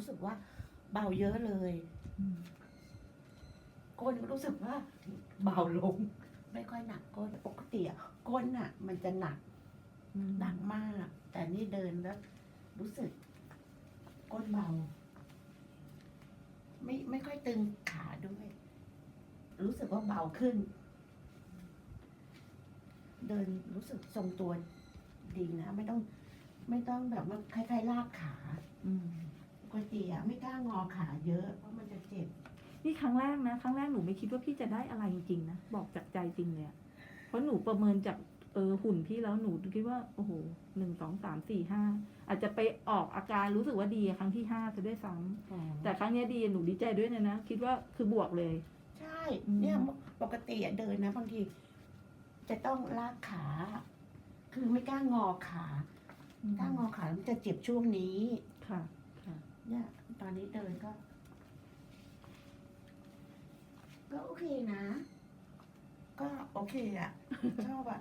รู้สึกว่าเบาเยอะเลยอืมก้นก็รู้สึกว่าเบาลง ไม่ค่อยหนักก้นปกติอะก้นอะมันจะหนักอืมหนักมาก แต่นี่เดินแล้ว รู้สึก ก้นเบา ไม่ไม่ค่อยตึงขาด้วย รู้สึกว่าเบาขึ้น เดินรู้สึกทรงตัวดีนะ ไม่ต้อง ไม่ต้องแบบว่าคล้ายๆลากขา อืมป กติอะไม่กล้างอขาเยอะ เพราะมันจะเจ็บ นี่ครั้งแรกนะ ครั้งแรกหนูไม่คิดว่าพี่จะได้อะไรจริงๆนะ บอกจากใจจริงเลยอะเพราะหนูประเมินจากเออหุ่นพี่แล้วหนูคิดว่าโอ้โหหนึ่งสองสามสี่ห้าอาจจะไปออกอาการรู้สึกว่าดีครั้งที่ห้าจะได้วยซ้ำแต่ครั้งเนี้ยดีหนูดีใจด้วยนะนะคิดว่าคือบวกเลย ใช่อืมเนี่ยปกติอะเดินนะบางที จะต้องลากขา คือไม่กล้างอขาถ้างอขามันจะเจ็บช่วงนี้ค่ะค่ะ เนี่ย ตอนนี้เดินก็ ก็โอเคนะ ก็โอเคอะชอบอะ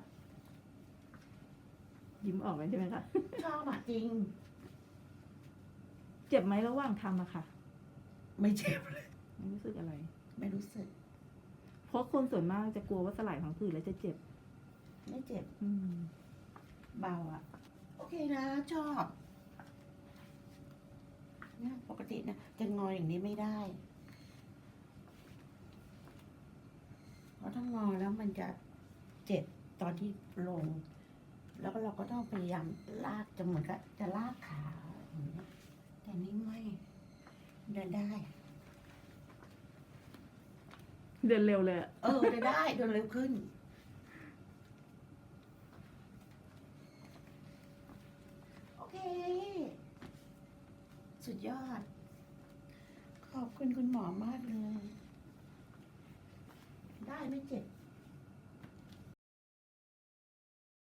ยิ้มออกเลยใช่ไหมคะชอบอะจริง เจ็บไหมระหว่างทำอะค่ะไม่เจ็บเลย ไม่รู้สึกอะไร ไม่รู้สึก เพราะคนส่วนมากจะกลัวว่าสลายผังผืดแล้วจะเจ็บ ไม่เจ็บ อืม เบาอะโอเคนะ ชอบ เนี่ยปกตินะจะงออย่างนี้ไม่ได้ เพราะถ้างอแล้วมันจะเจ็บตอนที่ลง แล้วก็เราก็ต้องพยายามลากจะเหมือนกับจะลากขาอย่างเงี้ยแต่นี่ไม่เดินได้ เดินเร็วเลยอะ เออเดินได้เดินเร็วขึ้น โอเค สุดยอด ขอบคุณคุณหมอมากเลย ได้ไม่เจ็บ